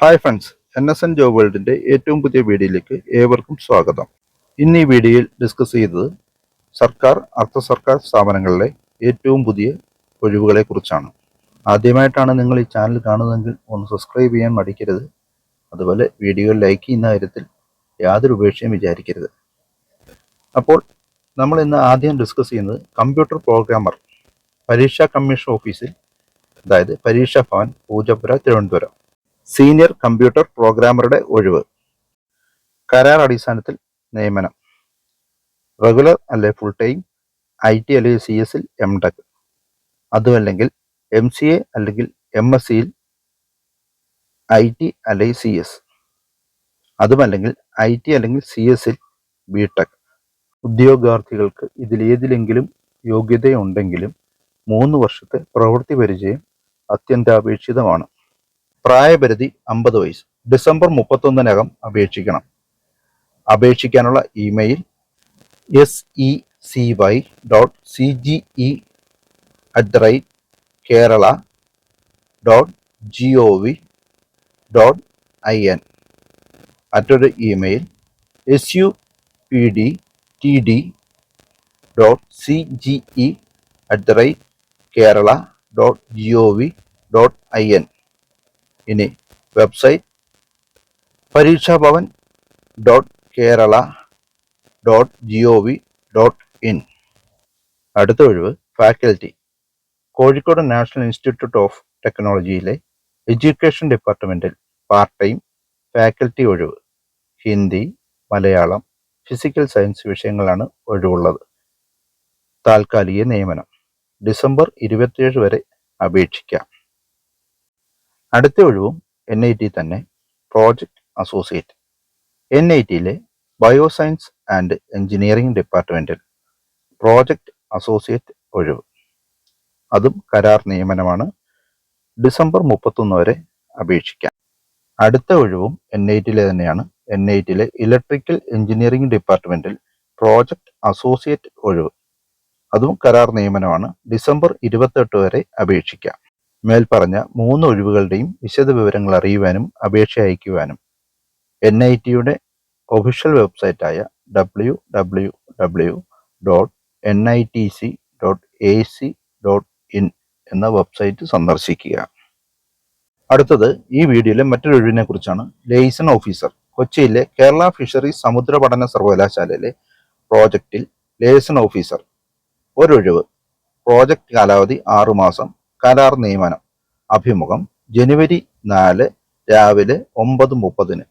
Hi friends N S N job വേൾഡിന്റെ ഏറ്റവും പുതിയ വീഡിയോയിലേക്ക് ഏവർക്കും സ്വാഗതം. ഇന്ന് ഈ വീഡിയോയിൽ ഡിസ്കസ് ചെയ്തത് സർക്കാർ അർദ്ധ സർക്കാർ സ്ഥാപനങ്ങളിലെ ഏറ്റവും പുതിയ ഒഴിവുകളെ കുറിച്ചാണ് ആദ്യമായിട്ടാണ് നിങ്ങൾ ഈ ചാനൽ കാണുന്നതെങ്കിൽ ഒന്ന് സബ്സ്ക്രൈബ് ചെയ്യാൻ മടിക്കരുത്. അതുപോലെ വീഡിയോ ലൈക്ക് ചെയ്യുന്ന കാര്യത്തിൽ യാതൊരു ഉപേക്ഷയും വിചാരിക്കരുത്. അപ്പോൾ നമ്മൾ ഇന്ന് ആദ്യം ഡിസ്കസ് ചെയ്യുന്നത് കമ്പ്യൂട്ടർ പ്രോഗ്രാമർ പരീക്ഷാ കമ്മീഷൻ ഓഫീസിൽ അതായത് പരീക്ഷാ ഭവൻ പൂജപുര തിരുവനന്തപുരം. സീനിയർ കമ്പ്യൂട്ടർ പ്രോഗ്രാമറുടെ ഒഴിവ്. കരാർ അടിസ്ഥാനത്തിൽ നിയമനം. റെഗുലർ അല്ലെ ഫുൾ ടൈം ഐ ടി അല്ലെങ്കിൽ സി എസിൽ എം ടെക് അതുമല്ലെങ്കിൽ എം സി എ അല്ലെങ്കിൽ എം എസ് സിയിൽ ഐ ടി അല്ലെങ്കിൽ സി എസ് അതുമല്ലെങ്കിൽ ഐ ടി അല്ലെങ്കിൽ സി എസിൽ ബി ടെക് ഉദ്യോഗാർത്ഥികൾക്ക് ഇതിലേതിലെങ്കിലും യോഗ്യതയുണ്ടെങ്കിലും മൂന്ന് വർഷത്തെ പ്രവൃത്തി പരിചയം അത്യന്താപേക്ഷിതമാണ്. പ്രായപരിധി അമ്പത് വയസ്സ്. ഡിസംബർ മുപ്പത്തൊന്നിനകം അപേക്ഷിക്കണം. അപേക്ഷിക്കാനുള്ള email S E C Y dot C G E at the rate Kerala dot G O V dot I N മറ്റൊരു email S U P D T D dot C G E at the rate Kerala dot G O V dot I N ഇനി website Pareekshabhavan dot Kerala dot G O V dot in അടുത്ത ഒഴിവ് faculty Kozhikode national institute of ടെക്നോളജിയിലെ education ഡിപ്പാർട്ട്മെന്റിൽ part time faculty ഒഴിവ്. Hindi Malayalam physical science വിഷയങ്ങളാണ് ഒഴിവുള്ളത്. താൽക്കാലിക നിയമനം. December ഇരുപത്തിയേഴ് വരെ അപേക്ഷിക്കാം. അടുത്ത ഒഴിവും എൻ ഐ ടി തന്നെ പ്രോജക്റ്റ് അസോസിയേറ്റ് എൻ ഐ ടിയിലെ ബയോസയൻസ് ആൻഡ് എഞ്ചിനീയറിംഗ് ഡിപ്പാർട്ട്മെന്റിൽ പ്രോജക്റ്റ് അസോസിയേറ്റ് ഒഴിവ്. അതും കരാർ നിയമനമാണ്. ഡിസംബർ മുപ്പത്തൊന്ന് വരെ അപേക്ഷിക്കാം. അടുത്ത ഒഴിവും എൻ ഐ ടിയിലെ തന്നെയാണ്. എൻ ഐ ടിയിലെ ഇലക്ട്രിക്കൽ എഞ്ചിനീയറിംഗ് ഡിപ്പാർട്ട്മെന്റിൽ പ്രോജക്റ്റ് അസോസിയേറ്റ് ഒഴിവ്. അതും കരാർ നിയമനമാണ്. ഡിസംബർ ഇരുപത്തെട്ട് വരെ അപേക്ഷിക്കാം. മേൽപ്പറഞ്ഞ മൂന്ന് ഒഴിവുകളുടെയും വിശദ വിവരങ്ങൾ അറിയുവാനും അപേക്ഷ അയക്കുവാനും എൻ ഐ ടിയുടെ official വെബ്സൈറ്റായ W W W dot N I T C dot A C dot in എന്ന വെബ്സൈറ്റ് സന്ദർശിക്കുക. അടുത്തത് ഈ വീഡിയോയിലെ മറ്റൊരു ഒഴിവിനെ കുറിച്ചാണ്. ലേസൺ ഓഫീസർ കൊച്ചിയിലെ കേരള ഫിഷറീസ് സമുദ്ര പഠന സർവകലാശാലയിലെ പ്രോജക്റ്റിൽ ലേസൺ ഓഫീസർ ഒരൊഴിവ് പ്രോജക്റ്റ് കാലാവധി ആറുമാസം കരാർ നിയമനം. അഭിമുഖം. ജനുവരി നാല് രാവിലെ ഒമ്പത് മുപ്പതിന്.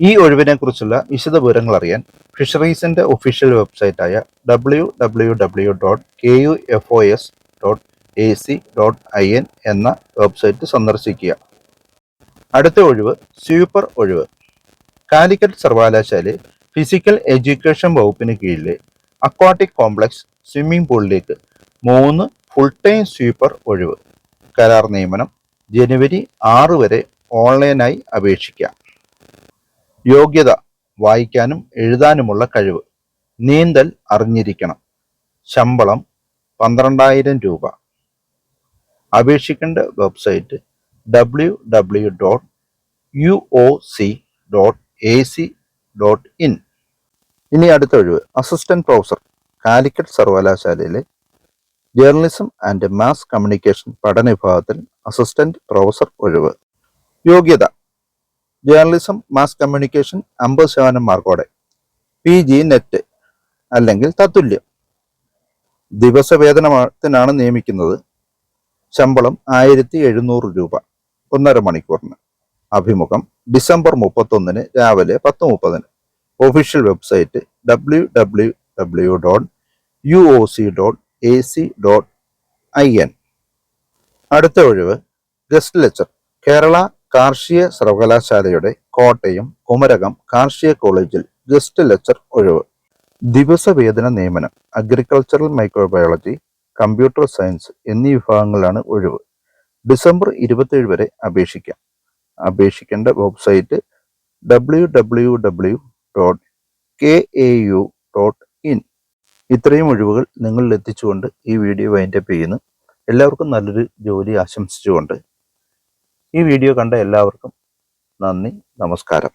ഈ ഒഴിവിനെ കുറിച്ചുള്ള വിശദ വിവരങ്ങൾ അറിയാൻ ഫിഷറീസിന്റെ official വെബ്സൈറ്റായ W W W dot K U F O S dot A C dot I N എന്ന വെബ്സൈറ്റ് സന്ദർശിക്കുക. അടുത്ത ഒഴിവ് സൂപ്പർ ഒഴിവ്. കാലിക്കറ്റ് സർവകലാശാലയിൽ ഫിസിക്കൽ എഡ്യൂക്കേഷൻ വകുപ്പിന് കീഴിലെ അക്വാട്ടിക് കോംപ്ലക്സ് സ്വിമ്മിംഗ് പൂളിലേക്ക് മൂന്ന് ഫുൾ ടൈം സ്വീപ്പർ ഒഴിവ്. കരാർ നിയമനം ജനുവരി ആറ് വരെ ഓൺലൈനായി അപേക്ഷിക്കാം. യോഗ്യത വായിക്കാനും എഴുതാനുമുള്ള കഴിവ് നീന്തൽ അറിഞ്ഞിരിക്കണം. ശമ്പളം പന്ത്രണ്ടായിരം രൂപ. അപേക്ഷിക്കേണ്ട website W W dot U O C dot A C dot in ഇനി അടുത്ത ഒഴിവ്. അസിസ്റ്റന്റ് പ്രൊഫസർ കാലിക്കറ്റ് സർവകലാശാലയിലെ ജേർണലിസം ആൻഡ് മാസ് കമ്മ്യൂണിക്കേഷൻ പഠന വിഭാഗത്തിൽ അസിസ്റ്റന്റ് പ്രൊഫസർ ഒഴിവ്. യോഗ്യത. ജേർണലിസം മാസ് കമ്മ്യൂണിക്കേഷൻ അമ്പത് ശതമാനം മാർക്കോടെ. പി ജി നെറ്റ് അല്ലെങ്കിൽ തത്തുല്യം. ദിവസവേതനത്തിനാണ് നിയമിക്കുന്നത് ശമ്പളം ആയിരത്തി എഴുന്നൂറ് രൂപ. ഒന്നര മണിക്കൂറിന്. അഭിമുഖം ഡിസംബർ മുപ്പത്തൊന്നിന് രാവിലെ പത്ത് മുപ്പതിന്. Official website W W W dot U O C dot A C dot I N അടുത്ത ഒഴിവ് ഗസ്റ്റ് ലെക്ചർ കേരള കാർഷിക സർവകലാശാലയുടെ കോട്ടയം കുമരകം കാർഷിക കോളേജിൽ ഗസ്റ്റ് ലെക്ചർ ഒഴിവ്. ദിവസവേതന നിയമനം അഗ്രികൾച്ചറൽ മൈക്രോബയോളജി കമ്പ്യൂട്ടർ സയൻസ് എന്നീ വിഭാഗങ്ങളിലാണ് ഒഴിവ്. ഡിസംബർ ഇരുപത്തിയേഴ് വരെ അപേക്ഷിക്കാം. അപേക്ഷിക്കേണ്ട website W W W dot K A U dot in ഇത്രയും ഒഴിവുകൾ നിങ്ങളിൽ എത്തിച്ചുകൊണ്ട് ഈ വീഡിയോ വൈൻഡപ്പ് ചെയ്യുന്നു. എല്ലാവർക്കും നല്ലൊരു ജോലി ആശംസിച്ചുകൊണ്ട് ഈ വീഡിയോ കണ്ട എല്ലാവർക്കും നന്ദി നമസ്കാരം.